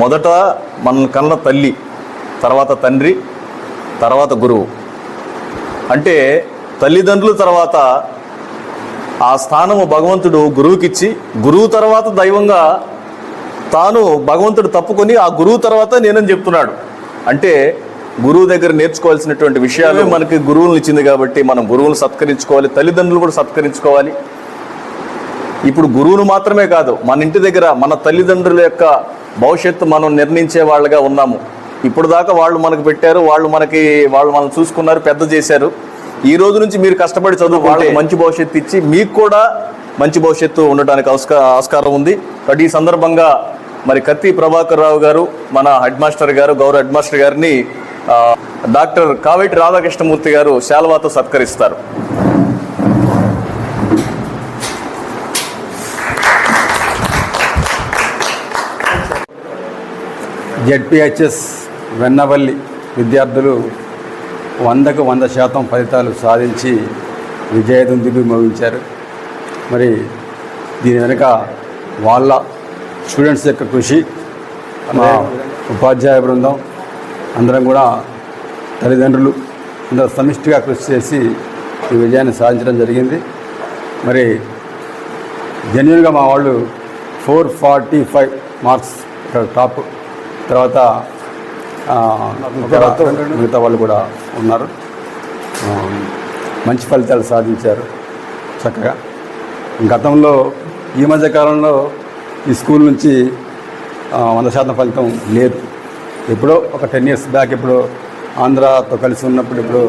మొదట మన కన్న తల్లి తర్వాత తండ్రి తర్వాత గురువు. అంటే తల్లిదండ్రుల తర్వాత ఆ స్థానము భగవంతుడు గురువుకిచ్చి గురువు తర్వాత దైవంగా తాను భగవంతుడు తప్పుకొని ఆ గురువు తర్వాత నేనని చెప్తున్నాడు. అంటే గురువు దగ్గర నేర్చుకోవాల్సినటువంటి విషయాలు మనకి గురువులను ఇచ్చింది కాబట్టి మనం గురువులను సత్కరించుకోవాలి తల్లిదండ్రులు కూడా సత్కరించుకోవాలి. ఇప్పుడు గురువును మాత్రమే కాదు మన ఇంటి దగ్గర మన తల్లిదండ్రుల యొక్క భవిష్యత్తు మనం నిర్ణయించే వాళ్ళగా ఉన్నాము. ఇప్పుడు దాకా వాళ్ళు మనకు పెట్టారు వాళ్ళు మనకి వాళ్ళు మనం చూసుకున్నారు పెద్ద చేశారు. ఈ రోజు నుంచి మీరు కష్టపడి చదువు వాళ్ళకి మంచి భవిష్యత్తు ఇచ్చి మీకు కూడా మంచి భవిష్యత్తు ఉండడానికి ఆస్కా ఆస్కారం ఉంది. బట్ ఈ సందర్భంగా మరి కత్తి ప్రభాకర్ రావు గారు మన హెడ్ మాస్టర్ గారు గౌరవ హెడ్ మాస్టర్ గారిని డాక్టర్ కావేటి రాధాకృష్ణమూర్తి గారు శాల్వాతో సత్కరిస్తారు. జెడ్పిహెచ్ఎస్ వెన్నవల్లి విద్యార్థులు వందకు వంద శాతం ఫలితాలు సాధించి విజయదుందుకు మోగించారు మరి దీని వెనుక వాళ్ళ స్టూడెంట్స్ యొక్క కృషి మా ఉపాధ్యాయ బృందం అందరం కూడా తల్లిదండ్రులు అందరూ సమిష్టిగా కృషి చేసి ఈ విజయాన్ని సాధించడం జరిగింది. మరి జెన్యున్గా మా వాళ్ళు four forty five marks top తర్వాత మిగతా వాళ్ళు కూడా ఉన్నారు. మంచి ఫలితాలు సాధించారు చక్కగా. గతంలో ఈ మధ్య కాలంలో ఈ స్కూల్ నుంచి వంద శాతం ఫలితం లేదు. ఎప్పుడో ఒక టెన్ ఇయర్స్ బ్యాక్ ఎప్పుడో ఆంధ్రాతో కలిసి ఉన్నప్పుడు ఇప్పుడు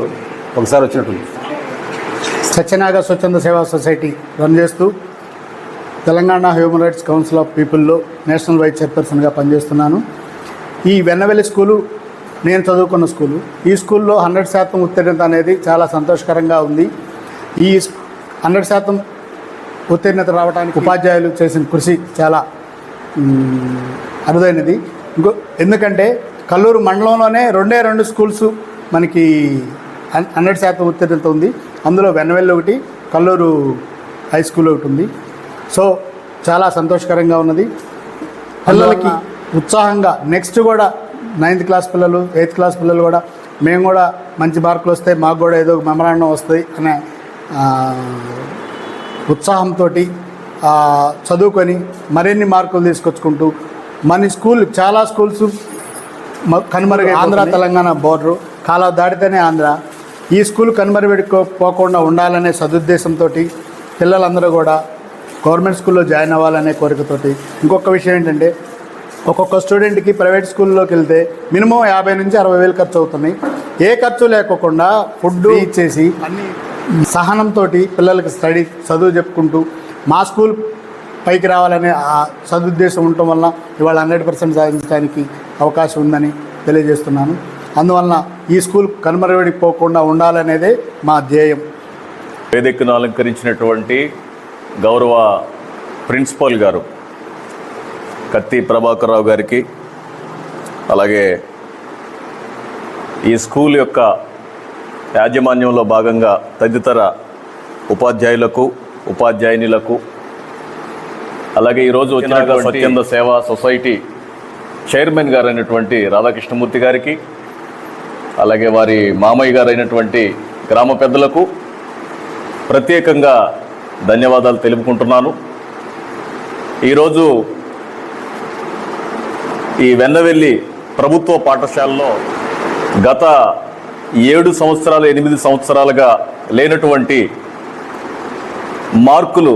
ఒకసారి వచ్చినట్టుంది. సత్యనాగ స్వచ్ఛంద సేవా సొసైటీ రన్ చేస్తూ Telangana human rights council of పీపుల్లో national vice చైర్పర్సన్గా పనిచేస్తున్నాను. ఈ వెన్నవెల్లి స్కూలు నేను చదువుకున్న స్కూలు. ఈ స్కూల్లో హండ్రెడ్ శాతం ఉత్తీర్ణత అనేది చాలా సంతోషకరంగా ఉంది. ఈ హండ్రెడ్ శాతం ఉత్తీర్ణత రావడానికి ఉపాధ్యాయులు చేసిన కృషి చాలా అరుదైనది. ఇంకో ఎందుకంటే కల్లూరు మండలంలోనే రెండే రెండు స్కూల్స్ మనకి హండ్రెడ్ శాతం ఉత్తీర్ణత ఉంది. అందులో వెన్నవెల్లి ఒకటి కల్లూరు హై స్కూల్ ఒకటి ఉంది. సో చాలా సంతోషకరంగా ఉన్నది. పిల్లలకి ఉత్సాహంగా నెక్స్ట్ కూడా నైన్త్ క్లాస్ పిల్లలు ఎయిత్ క్లాస్ పిల్లలు కూడా మేము కూడా మంచి మార్కులు వస్తాయి మాకు కూడా ఏదో మెమరాండం వస్తాయి అనే ఉత్సాహంతో చదువుకొని మరిన్ని మార్కులు తీసుకొచ్చుకుంటూ మన స్కూల్ చాలా స్కూల్స్ మ- కనుమరుగు ఆంధ్ర తెలంగాణ బోర్డరు కాలా దాటితేనే ఆంధ్ర. ఈ స్కూల్ కనుమరుగెట్టుకోపోకుండా ఉండాలనే సదుద్దేశంతో పిల్లలందరూ కూడా గవర్నమెంట్ స్కూల్లో జాయిన్ అవ్వాలనే కోరికతోటి. ఇంకొక విషయం ఏంటంటే ఒక్కొక్క స్టూడెంట్కి ప్రైవేట్ స్కూల్లోకి వెళ్తే మినిమం యాభై నుంచి అరవై వేలు ఖర్చు అవుతున్నాయి. ఏ ఖర్చు లేకోకుండా ఫుడ్ ఇచ్చేసి సహనంతో పిల్లలకి స్టడీ చదువు చెప్పుకుంటూ మా స్కూల్ పైకి రావాలనే ఆ సదుద్దేశం ఉండటం వల్ల ఇవాళ హండ్రెడ్ పర్సెంట్ సాధించడానికి అవకాశం ఉందని తెలియజేస్తున్నాను. అందువలన ఈ స్కూల్ కనుమరుగడిపోకుండా ఉండాలనేదే మా ధ్యేయం. వేదికను అలంకరించినటువంటి గౌరవ ప్రిన్సిపల్ గారు కత్తి ప్రభాకర్ రావు గారికి అలాగే ఈ స్కూల్ యొక్క యాజమాన్యంలో భాగంగా తదితర ఉపాధ్యాయులకు ఉపాధ్యాయునిలకు అలాగే ఈరోజు వచ్చిన స్వచ్ఛంద సేవా సొసైటీ చైర్మన్ గారు అయినటువంటి రాధాకృష్ణమూర్తి గారికి అలాగే వారి మామయ్య గారు అయినటువంటి గ్రామ పెద్దలకు ప్రత్యేకంగా ధన్యవాదాలు తెలుపుకుంటున్నాను. ఈరోజు ఈ వెన్నవెల్లి ప్రభుత్వ పాఠశాలలో గత ఏడు సంవత్సరాలు ఎనిమిది సంవత్సరాలుగా లేనటువంటి మార్కులు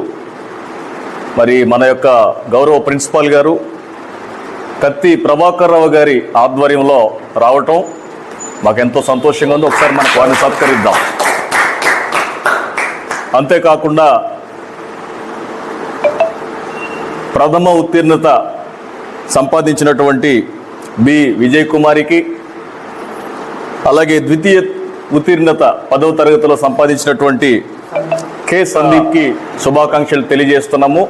మరి మన యొక్క గౌరవ ప్రిన్సిపాల్ గారు కత్తి ప్రభాకర్ రావు గారి ఆధ్వర్యంలో రావటం మాకెంతో సంతోషంగా ఉంది. ఒకసారి మనకు వారిని సత్కరిద్దాం. అంతేకాకుండా ప్రథమ ఉత్తీర్ణత సంపాదించినటువంటి బి విజయ్ కుమారికి అలాగే ద్వితీయ ఉత్తీర్ణత పదవ తరగతిలో సంపాదించినటువంటి కె సందీప్కి శుభాకాంక్షలు తెలియజేస్తున్నాము.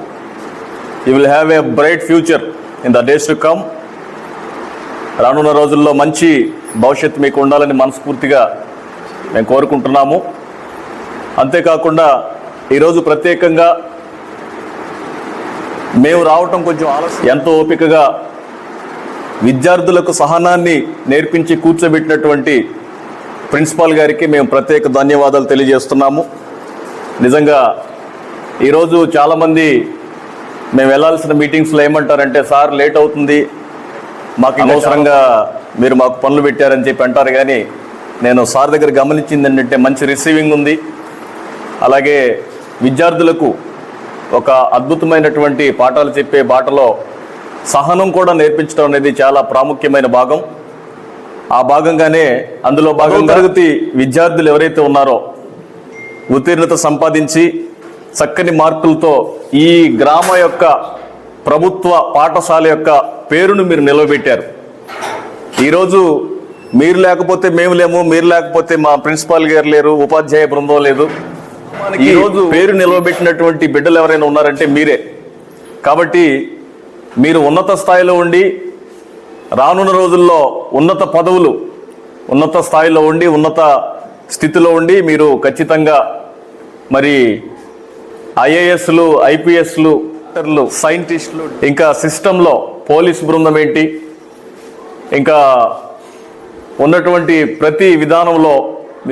You will have a bright future in the days to come రానున్న రోజుల్లో మంచి భవిష్యత్తు మీకు ఉండాలని మనస్ఫూర్తిగా మేము కోరుకుంటున్నాము. అంతేకాకుండా ఈరోజు ప్రత్యేకంగా మేము రావటం కొంచెం ఆలస్యం. ఎంతో ఓపికగా విద్యార్థులకు సహనాన్ని నేర్పించి కూర్చోబెట్టినటువంటి ప్రిన్సిపాల్ గారికి మేము ప్రత్యేక ధన్యవాదాలు తెలియజేస్తున్నాము. నిజంగా ఈరోజు చాలామంది మేము వెళ్ళాల్సిన మీటింగ్స్లో ఏమంటారంటే సార్ లేట్ అవుతుంది. మాకు అనవసరంగా మీరు మాకు పనులు పెట్టారని చెప్పి అంటారు కానీ నేను సార్ దగ్గర గమనించింది ఏంటంటే మంచి రిసీవింగ్ ఉంది. అలాగే విద్యార్థులకు ఒక అద్భుతమైనటువంటి పాఠాలు చెప్పే బాటలో సహనం కూడా నేర్పించడం అనేది చాలా ప్రాముఖ్యమైన భాగం. ఆ భాగంగానే అందులో భాగం తరగతి విద్యార్థులు ఎవరైతే ఉన్నారో ఉత్తీర్ణత సంపాదించి చక్కని మార్కులతో ఈ గ్రామ యొక్క ప్రభుత్వ పాఠశాల యొక్క పేరును మీరు నిలవబెట్టారు ఈరోజు మీరు లేకపోతే మేము లేము మీరు లేకపోతే మా ప్రిన్సిపాల్ గారు లేరు ఉపాధ్యాయ బృందం లేదు. ఈ రోజు పేరు నిలవబెట్టినటువంటి బిడ్డలు ఎవరైనా ఉన్నారంటే మీరే. కాబట్టి మీరు ఉన్నత స్థాయిలో ఉండి రానున్న రోజుల్లో ఉన్నత పదవులు ఉన్నత స్థాయిలో ఉండి ఉన్నత స్థితిలో ఉండి మీరు ఖచ్చితంగా మరి ఐఏఎస్లు ఐపీఎస్లు డాక్టర్లు సైంటిస్టులు ఇంకా సిస్టంలో పోలీస్ బృందం ఏంటి ఇంకా ఉన్నటువంటి ప్రతి విధానంలో